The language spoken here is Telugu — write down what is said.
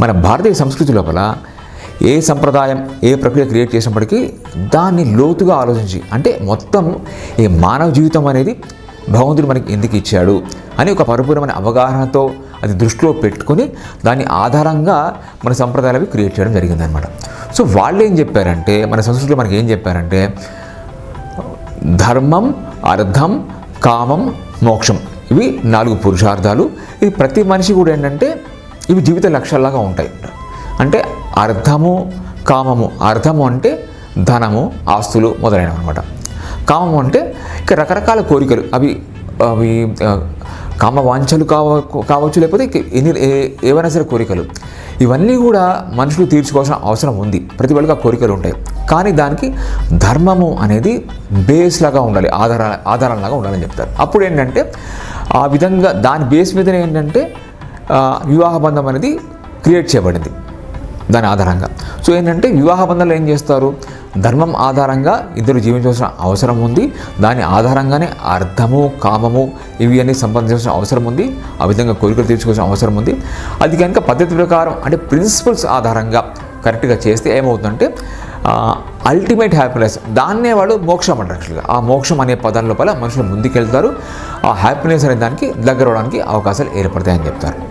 మన భారతీయ సంస్కృతి లోపల ఏ సంప్రదాయం ఏ ప్రక్రియ క్రియేట్ చేసినప్పటికీ దాన్ని లోతుగా ఆలోచించి అంటే మొత్తం ఈ మానవ జీవితం అనేది భగవంతుడు మనకి ఎందుకు ఇచ్చాడు అని ఒక పరిపూర్ణమైన అవగాహనతో అది దృష్టిలో పెట్టుకొని దాని ఆధారంగా మన సంప్రదాయాలు క్రియేట్ చేయడం జరిగిందనమాట సో వాళ్ళు ఏం చెప్పారంటే మన సంస్కృతిలో మనకి ఏం చెప్పారంటే ధర్మం అర్థం కామం మోక్షం ఇవి నాలుగు పురుషార్థాలు. ఇది ప్రతి మనిషి కూడా ఏంటంటే ఇవి జీవిత లక్ష్యాలాగా ఉంటాయి. అంటే అర్థము కామము. అర్థము అంటే ధనము ఆస్తులు మొదలైనవి అనమాట కామము అంటే ఇక రకరకాల కోరికలు. అవి అవి కామ వాంఛలు కావ కావచ్చు లేకపోతే ఎన్ని ఏ- ఏవైనా సరే కోరికలు. ఇవన్నీ కూడా మనుషులు తీర్చుకోవాల్సిన అవసరం ఉంది. ప్రతి వాళ్ళకి ఆ కోరికలు ఉంటాయి. కానీ దానికి ధర్మము అనేది బేస్ లాగా ఉండాలి. ఆధార ఆధారంలాగా ఉండాలని చెప్తారు. అప్పుడు ఏంటంటే ఆ విధంగా దాని బేస్ మీదనే ఏంటంటే వివాహ బంధం అనేది క్రియేట్ చేయబడింది దాని ఆధారంగా. సో ఏంటంటే వివాహ బంధాలు ఏం చేస్తారు? ధర్మం ఆధారంగా ఇద్దరు జీవించాల్సిన అవసరం ఉంది. దాని ఆధారంగానే అర్థము కామము ఇవి అన్ని సంపాదించాల్సిన అవసరం ఉంది. ఆ విధంగా కోరికలు తీర్చుకోవాల్సిన అవసరం ఉంది. అది కనుక పద్ధతి ప్రకారం అంటే ప్రిన్సిపల్స్ ఆధారంగా కరెక్ట్గా చేస్తే ఏమవుతుందంటే అల్టిమేట్ హ్యాపీనెస్ దాన్నే వాళ్ళు మోక్షం అంటారు యాక్చువల్గా ఆ మోక్షం అనే పదం లోపల మనుషులు ముందుకెళ్తారు. ఆ హ్యాపీనెస్ అనే దానికి దగ్గర అవడానికి అవకాశాలు ఏర్పడతాయని చెప్తారు.